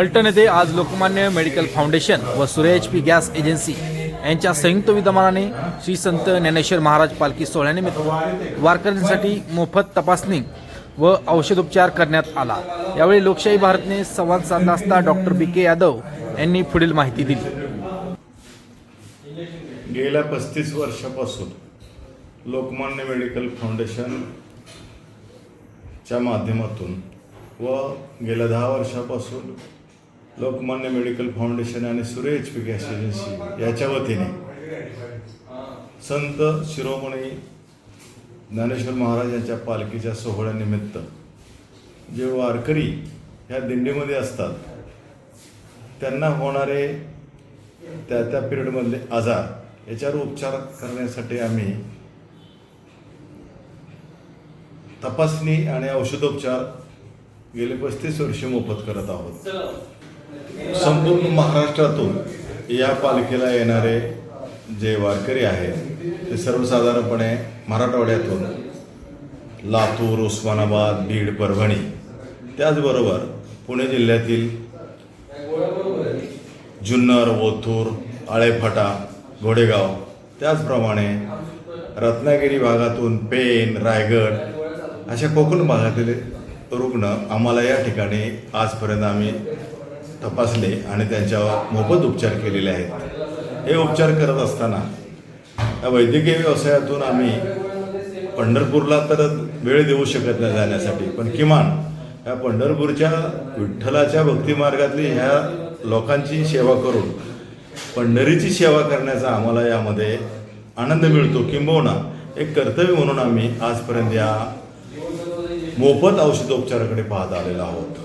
फलटण येथे आज Lokmanya medical foundation व सूर्य एच पी गॅस एजन्सी यांच्या संयुक्त विद्यमानाने श्री संत ज्ञानेश्वर महाराज पालखी सोहळ्यानिमित्त वारकऱ्यांसाठी मोफत तपासणी व औषधोपचार करण्यात आला. यावेळी लोकशाही भारतने संवाद साधला असता डॉक्टर बी के यादव यांनी पुढील माहिती दिली. गेल्या पस्तीस वर्षापासून लोकमान्य मेडिकल फाउंडेशनच्या माध्यमातून व गेल्या दहा वर्षापासून लोकमान्य मेडिकल फाउंडेशन आणि सूर्य एच पी गॅस एजन्सी याच्या वतीने. संत शिरोमणी ज्ञानेश्वर महाराजांच्या पालखीच्या सोहळ्यानिमित्त जे वारकरी ह्या दिंडीमध्ये असतात त्यांना होणारे त्या त्या पिरियडमधले आजार याच्यावर उपचार करण्यासाठी आम्ही तपासणी आणि औषधोपचार गेले पस्तीस वर्षे मोफत करत आहोत. संपूर्ण महाराष्ट्रातून या पालखीला येणारे जे वारकरी आहेत ते सर्वसाधारणपणे मराठवाड्यातून लातूर उस्मानाबाद बीड परभणी त्याचबरोबर पुणे जिल्ह्यातील जुन्नर ओथूर आळेफाटा घोडेगाव त्याचप्रमाणे रत्नागिरी भागातून पेन रायगड अशा कोकण भागातील रुग्ण आम्हाला या ठिकाणी आजपर्यंत आम्ही तपासले आणि त्यांच्यावर मोफत उपचार केलेले आहेत. हे उपचार करत असताना या वैद्यकीय व्यवसायातून आम्ही पंढरपूरला तर वेळ देऊ शकत नाही जाण्यासाठी पण किमान या पंढरपूरच्या विठ्ठलाच्या भक्तिमार्गातली ह्या लोकांची सेवा करून पंढरीची सेवा करण्याचा आम्हाला यामध्ये आनंद मिळतो किंबहुना एक कर्तव्य म्हणून आम्ही आजपर्यंत या मोफत औषधोपचाराकडे पाहत आलेलो आहोत.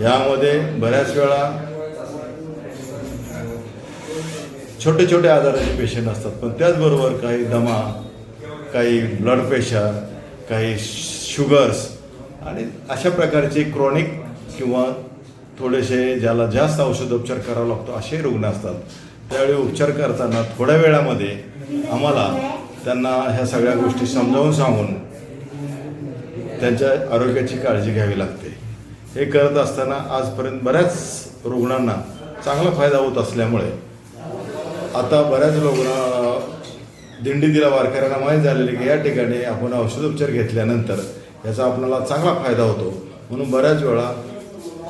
यामध्ये बऱ्याच वेळा छोटे छोटे आजाराचे पेशंट असतात पण त्याचबरोबर काही दमा काही ब्लड प्रेशर काही शुगर्स आणि अशा प्रकारचे क्रॉनिक किंवा थोडेसे ज्याला जास्त औषधोपचार करावा लागतो असे रुग्ण असतात. त्यावेळी उपचार करताना थोड्या वेळामध्ये आम्हाला त्यांना ह्या सगळ्या गोष्टी समजावून सांगून त्यांच्या आरोग्याची काळजी घ्यावी लागते. हे करत असताना आजपर्यंत बऱ्याच रुग्णांना चांगला फायदा होत असल्यामुळे आता बऱ्याच रुग्ण दिंडीतीला वारकऱ्यांना माहीत झालेलं की या ठिकाणी आपण औषधोपचार घेतल्यानंतर याचा आपल्याला चांगला फायदा होतो. म्हणून बऱ्याच वेळा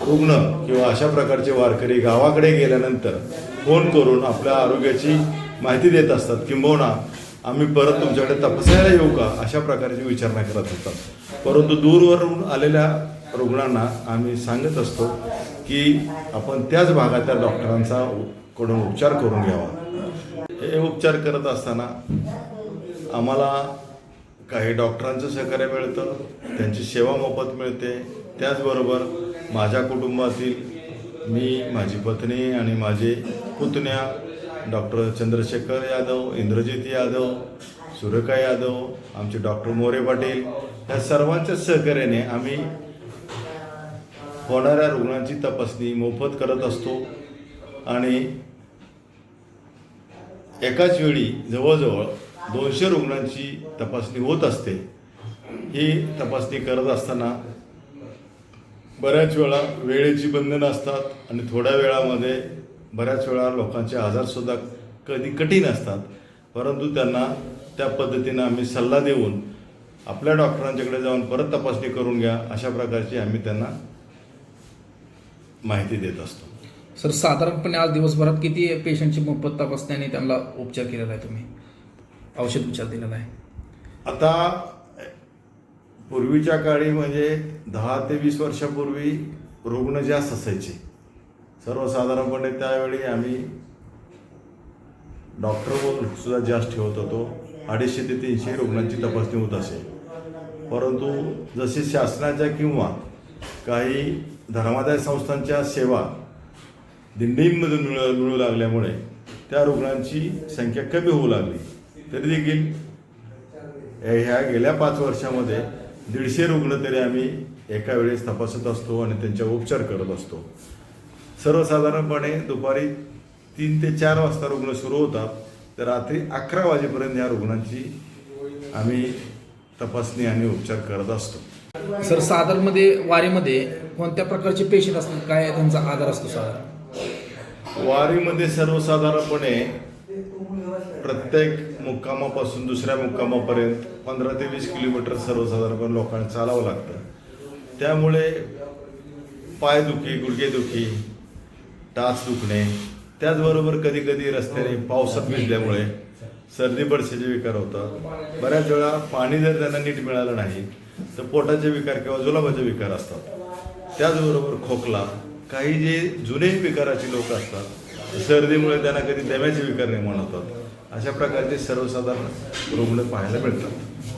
रुग्ण किंवा अशा प्रकारचे वारकरी गावाकडे गेल्यानंतर फोन करून आपल्या आरोग्याची माहिती देत असतात किंबहुना आम्ही परत तुमच्याकडे तपासायला येऊ का? अशा प्रकारची विचारणा करत असतात. परंतु दूरवरून आलेल्या रुग्णांना आम्ही सांगत असतो की आपण त्याच भागातल्या डॉक्टरांचा कडून उपचार करून घ्यावा. हे उपचार करत असताना आम्हाला काही डॉक्टरांचं सहकार्य मिळतं त्यांची सेवा मोफत मिळते. त्याचबरोबर माझ्या कुटुंबातील मी माझी पत्नी आणि माझे पुतण्या डॉक्टर चंद्रशेखर यादव इंद्रजित यादव सुरेखा यादव आमचे डॉक्टर मोरे पाटील या सर्वांच्या सहकार्याने आम्ही होणाऱ्या रुग्णांची तपासणी मोफत करत असतो. आणि एकाच वेळी जवळजवळ दोनशे रुग्णांची तपासणी होत असते. ही तपासणी करत असताना बऱ्याच वेळा वेळेची बंधनं असतात आणि थोड्या वेळामध्ये बऱ्याच वेळा लोकांचे आजारसुद्धा कधी कठीण असतात. परंतु त्यांना त्या पद्धतीनं आम्ही सल्ला देऊन आपल्या डॉक्टरांच्याकडे जाऊन परत तपासणी करून घ्या. अशा प्रकारची आम्ही त्यांना माहिती देत असतो. सर साधारणपणे आज दिवसभरात किती पेशंटची मोफत तपासणी आणि त्यांना उपचार केलेला आहे तुम्ही? औषध उपचार दिलेला आहे. आता पूर्वीच्या काळी म्हणजे दहा ते वीस वर्षापूर्वी रुग्ण जास्त असायचे सर्वसाधारणपणे त्यावेळी आम्ही डॉक्टर बोल सुद्धा जास्त ठेवत होतो. अडीचशे ते तीनशे रुग्णांची तपासणी होत असे. परंतु जसे शासनाच्या किंवा काही धर्मादाय संस्थांच्या सेवा दिंडीमधून मिळू मिळू लागल्यामुळे त्या रुग्णांची संख्या कमी होऊ लागली. तरी देखील ह्या गेल्या पाच वर्षामध्ये दीडशे रुग्ण तरी आम्ही एका वेळेस तपासत असतो आणि त्यांच्या उपचार करत असतो. सर्वसाधारणपणे दुपारी तीन ते चार वाजता रुग्ण सुरू होतात. तर रात्री अकरा वाजेपर्यंत या रुग्णांची आम्ही तपासणी आणि उपचार करत असतो. सर साधारणमध्ये वारीमध्ये कोणत्या प्रकारचे पेशंट असतात? काय त्यांचा आधार असतो साधारण? वारीमध्ये सर्वसाधारणपणे प्रत्येक मुक्कामापासून दुसऱ्या मुक्कामापर्यंत पंधरा ते वीस किलोमीटर सर्वसाधारणपणे लोकांना चालावं लागतं. त्यामुळे पायदुखी गुडघेदुखी टाच दुखणे त्याचबरोबर कधी कधी रस्त्याने पावसात भिजल्यामुळे सर्दी बडसेचे विकार होतात बऱ्याच वेळा पाणी जर त्यांना नीट मिळालं नाही तर पोटाचे विकार किंवा जुलाबाचे विकार असतात. त्याचबरोबर खोकला काही जे जुने विकाराचे लोक असतात सर्दीमुळे त्यांना कधी दम्याचे विकार निर्माण होतात. अशा प्रकारचे सर्वसाधारण रुग्ण पाहायला मिळतात.